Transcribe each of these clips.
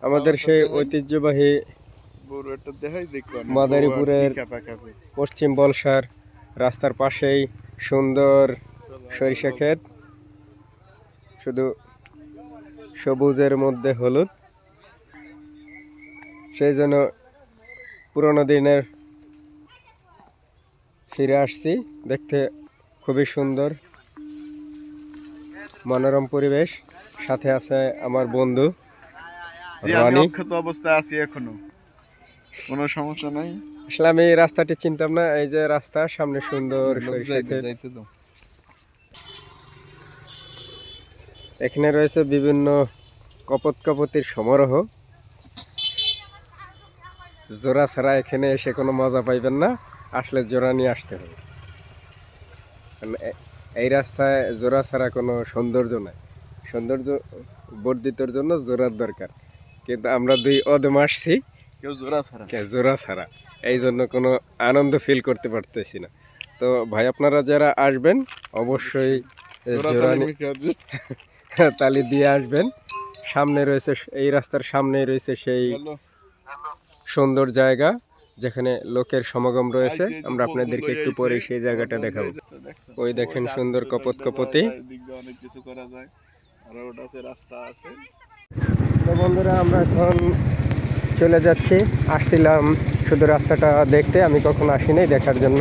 আমাদের সেই ঐতিহ্যবাহী মাদারীপুরের-। পশ্চিম বলসার রাস্তার পাশেই সুন্দর সরিষা ক্ষেত। শুধু সবুজের মধ্যে হলুদ। সেই জন্য পুরোনো দিনের ফিরে আসছি। দেখতে খুবই সুন্দর মনোরম পরিবেশ। সাথে আছে আমার বন্ধু। জি, আমি অক্ষত অবস্থায় আছি এখনও। কোনো সমস্যা নাই? আসলে আমি এই রাস্তাটি চিনতাম না এই যে রাস্তা সামনে সুন্দর। এখানে রয়েছে বিভিন্ন কপত কপতির সমারোহ। জোড়া ছাড়া এখানে এসে কোনো মজা পাইবেন না আসলে জোড়া নিয়ে আসতে হবে। এই রাস্তায় জোড়া ছাড়া কোনো সৌন্দর্য নাই। সৌন্দর্য বর্ধিতর জন্য জোড়ার দরকার। কিন্তু আমরা দুই অদম আসছি কেউ জোড়া ছাড়া কে জোড়া ছাড়া। এই জন্য কোনো আনন্দ ফিল করতে পারতেছি না। তো ভাই আপনারা যারা আসবেন অবশ্যই তালি দিয়ে আসবেন। সামনে রয়েছে এই রাস্তার সামনে রয়েছে সেই সুন্দর জায়গা যেখানে লোকের সমাগম রয়েছে। আমরা আপনাদেরকে একটু। পরে সেই জায়গাটা দেখাবো। ওই দেখেন সুন্দর কপত কপতি। অনেক কিছু করা যায়। আর ওটা রাস্তা আছে। তো বন্ধুরা, আমরা এখন চলে যাচ্ছি। আসছিলাম শুধু রাস্তাটা দেখতে, আমি কখনো আসিনি দেখার জন্য।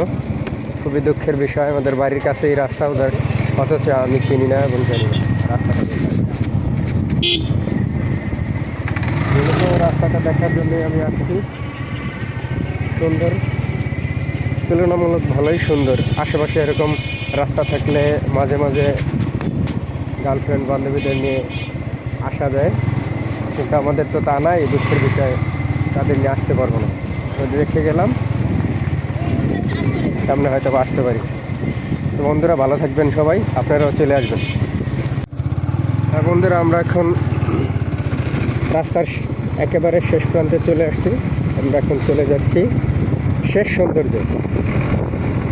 খুবই দুঃখের বিষয়, আমাদের বাড়ির কাছে এই রাস্তা ওদের, অথচ আমি চিনি না এবং জানি না। রাস্তাটা রাস্তাটা দেখার জন্যই আমি আসছি। সুন্দর। তুলনামূলক ভালোই সুন্দর। আশেপাশে এরকম রাস্তা থাকলে মাঝে মাঝে গার্লফ্রেন্ড বান্ধবীদের নিয়ে আসা যায়। কিন্তু আমাদের তো তা নাই, দুঃখের বিষয়। তাদের নিয়ে আসতে পারব না। দেখে গেলাম, সামনে হয়তো আসতে পারি। তো বন্ধুরা, ভালো থাকবেন সবাই, আপনারাও চলে আসবেন। আর বন্ধুরা, আমরা এখন রাস্তার একেবারে শেষ প্রান্তে চলে আসছি। আমরা এখন চলে যাচ্ছি শেষ সৌন্দর্য।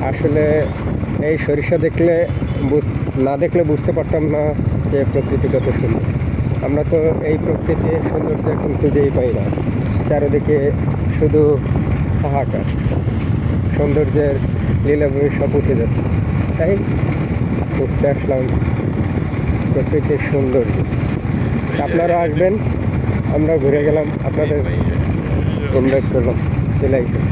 আসলে এই সরিষা দেখলে বুঝ- না দেখলে বুঝতে পারতাম না যে প্রকৃতি কত সুন্দর। আমরা তো এই প্রকৃতির সৌন্দর্য এখন খুঁজেই পাই না। চারিদিকে শুধু হাহাকার। সৌন্দর্যের লীলাভূমি সব উঠে যাচ্ছে। তাই বুঝতে আসলাম প্রকৃতির সৌন্দর্য। আপনারা আসবেন আমরা ঘুরে গেলাম আপনাদের ইনভাইট করলাম। চলে আসবেন